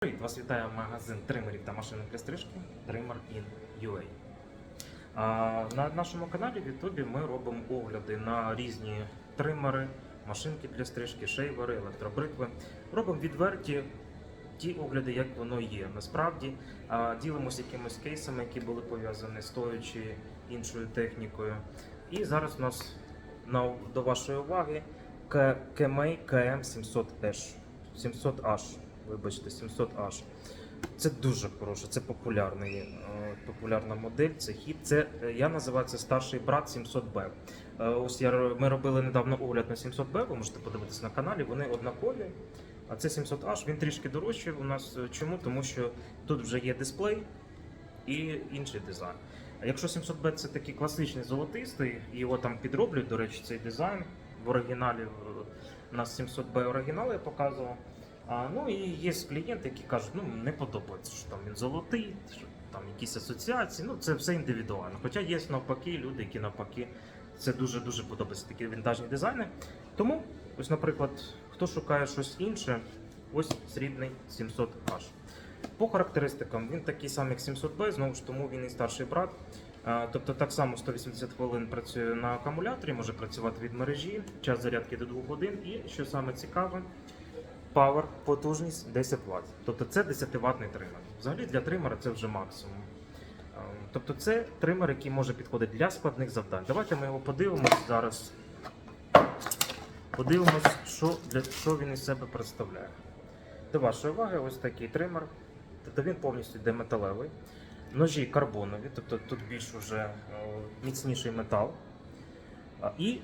Привіт, вас вітає магазин тримерів та машинок для стрижки Trimmer in UA. На нашому каналі в Ютубі ми робимо огляди на різні тримери, машинки для стрижки, шейвери, електробритви. Робимо відверті ті огляди, як воно є. Насправді ділимося якимись кейсами, які були пов'язані з тою чи іншою технікою. І зараз у нас до вашої уваги К- Kemei KM700H. 700H, вибачте, 700H. Це дуже хороше, це популярний, е, популярна модель, це хіт. Це е, я називаю це старший брат 700B. Е, Ось я ми робили недавно огляд на 700B, ви можете подивитися на каналі. Вони однакові. А це 700H, він трішки дорожчий у нас. Чому? Тому що тут вже є дисплей і інший дизайн. А якщо 700B це такий класичний золотистий, його там підроблюють, до речі, цей дизайн в оригіналі. У нас 700B оригінал я показував. А, ну і є клієнти, які кажуть, ну не подобається, що там він золотий, що там якісь асоціації. Ну це все індивідуально. Хоча є навпаки люди, які навпаки це дуже дуже подобаються такі вінтажні дизайни. Тому, ось, наприклад, хто шукає щось інше, ось срібний 700H. По характеристикам він такий самий, як 700B, знову ж тому він і старший брат. Тобто так само 180 хвилин працює на акумуляторі, може працювати від мережі, час зарядки до 2 годин. І що саме цікаве, Power, потужність 10 Вт. Тобто це 10 ватний тример. Взагалі для тримера це вже максимум. Е, Тобто це тример, який може підходити для складних завдань. Давайте ми його подивимось зараз. Подивимось, що, для, що він із себе представляє. До вашої уваги, ось такий тример. Тобто він повністю йде металевий. Ножі карбонові, тобто тут більш уже е, міцніший метал. І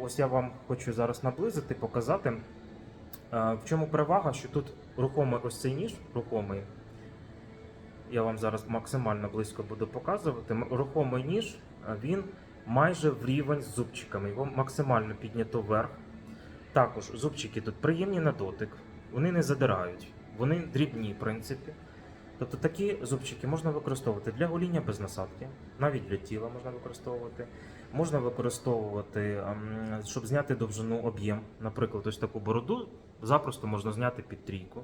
ось я вам хочу зараз наблизити, показати. Е, В чому перевага, що тут рухомий ось цей ніж, рухомий. Я вам зараз максимально близько буду показувати. Рухомий ніж, е, він майже в рівень з зубчиками. Його максимально піднято вверх. Також зубчики тут приємні на дотик, вони не задирають, вони дрібні, в принципі. Тобто такі зубчики можна використовувати для гоління без насадки, навіть для тіла можна використовувати. Можна використовувати, ем, щоб зняти довжину об'єм. Наприклад, ось таку бороду запросто можна зняти під трійку.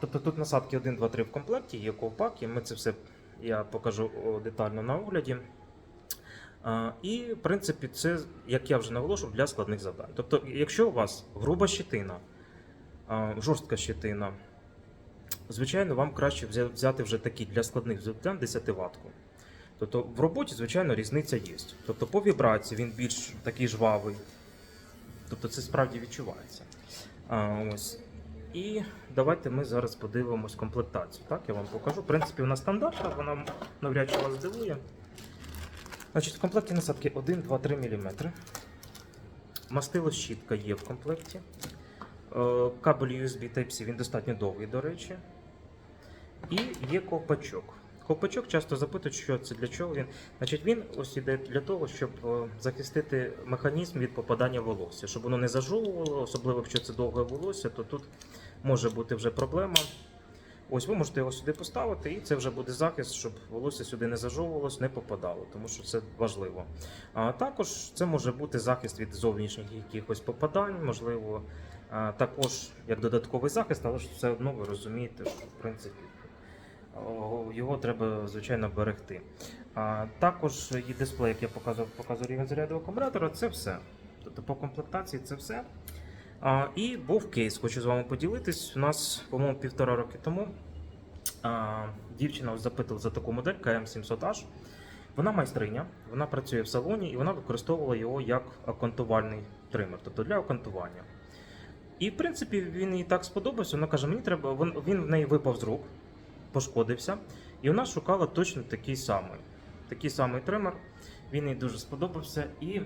Тобто тут насадки 1, 2, 3 в комплекті, є ковпак, і ми це все я покажу детально на огляді. І, в принципі, це, як я вже наголошував, для складних завдань. Тобто, якщо у вас груба щитина, жорстка щитина, звичайно, вам краще взяти вже такі для складних завдань 10 ватку. Тобто в роботі, звичайно, різниця є. Тобто по вібрації він більш такий жвавий. Тобто це справді відчувається. А, ось. І давайте ми зараз подивимось комплектацію. Так, я вам покажу. В принципі, вона стандартна, вона навряд чи вас здивує. Значить, в комплекті насадки 1, 2, 3 мм. Мастило щітка є в комплекті. Е, Кабель USB Type-C він достатньо довгий, до речі. І є ковпачок. Ковпачок часто запитують, що це для чого він. Значить, він ось іде для того, щоб е, захистити механізм від попадання волосся, щоб воно не зажовувало, особливо якщо це довге волосся, то тут може бути вже проблема. Ось ви можете його сюди поставити, і це вже буде захист, щоб волосся сюди не зажовувалось, не попадало, тому що це важливо. А також це може бути захист від зовнішніх якихось попадань, можливо, також як додатковий захист, але ж все одно ви розумієте, що в принципі його треба звичайно берегти. А, також є дисплей, як я показував, показував рівень заряду акумулятора, це все. Тобто по комплектації це все. А, і був кейс, хочу з вами поділитись. У нас, по-моєму, півтора роки тому а, дівчина запитала за таку модель KM700H. Вона майстриня, вона працює в салоні і вона використовувала його як аконтувальний тример, тобто для аконтування. І в принципі він їй так сподобався. Вона каже: мені треба, він в неї випав з рук, пошкодився, і вона шукала точно такий самий. Такий самий тример. Він їй дуже сподобався. І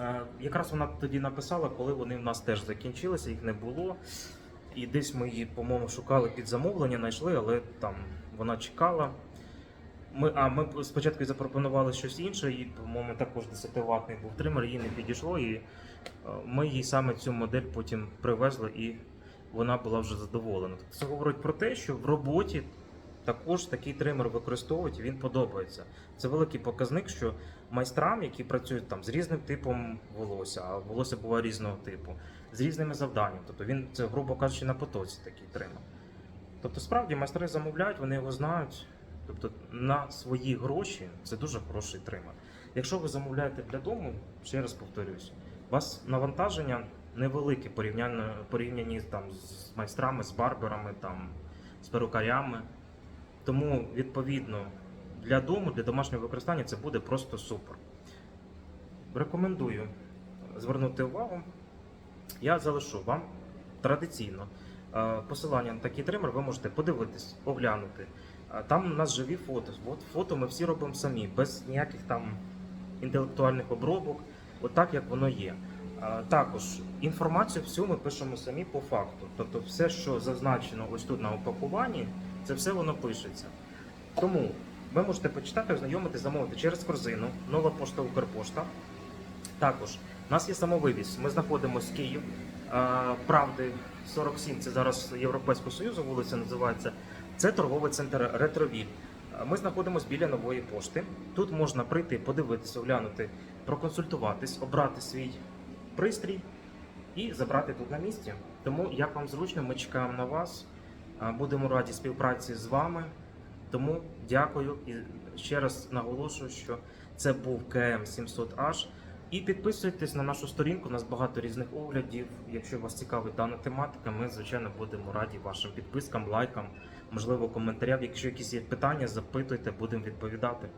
е, якраз вона тоді написала, коли вони в нас теж закінчилися, їх не було. І десь ми її, по-моєму, шукали під замовлення, знайшли, але там вона чекала. Ми, а ми спочатку запропонували щось інше, і, по-моєму, також 10 ватний був тример, їй не підійшло. І е, ми їй саме цю модель потім привезли, і вона була вже задоволена. Тобто Це говорить про те, що в роботі також такий тример використовують, і він подобається. Це великий показник, що майстрам, які працюють там з різним типом волосся, а волосся буває різного типу, з різними завданнями. Тобто він це, грубо кажучи, на потоці такий тример. Тобто, справді майстри замовляють, вони його знають. Тобто на свої гроші це дуже хороший тример. Якщо ви замовляєте для дому, ще раз повторюсь, у вас навантаження невелике порівняно порівняні там з майстрами, з барберами, там, з перукарями. Тому, відповідно, для дому, для домашнього використання це буде просто супер. Рекомендую звернути увагу. Я залишу вам традиційно е, посилання на такий тример, ви можете подивитись, оглянути. Е, Там у нас живі фото. От фото ми всі робимо самі, без ніяких там інтелектуальних обробок, отак як воно є. Також інформацію всю ми пишемо самі по факту. Тобто, все, що зазначено ось тут на упакуванні, це все воно пишеться. Тому ви можете почитати, ознайомити, замовити через корзину, нова пошта Укрпошта. Також у нас є самовивіз. Ми знаходимося Київ. е, Правди 47, це зараз Європейського Союзу, вулиця називається. Це торговий центр Ретровіль. Ми знаходимося біля нової пошти. Тут можна прийти, подивитися, оглянути, проконсультуватись, обрати свій пристрій і забрати тут на місці. Тому як вам зручно, ми чекаємо на вас. Будемо раді співпраці з вами. Тому дякую і ще раз наголошую, що це був КМ700H. І підписуйтесь на нашу сторінку. У нас багато різних оглядів. Якщо вас цікавить дана тематика, ми звичайно будемо раді вашим підпискам, лайкам, можливо, коментарям. Якщо якісь є питання, запитуйте, будемо відповідати.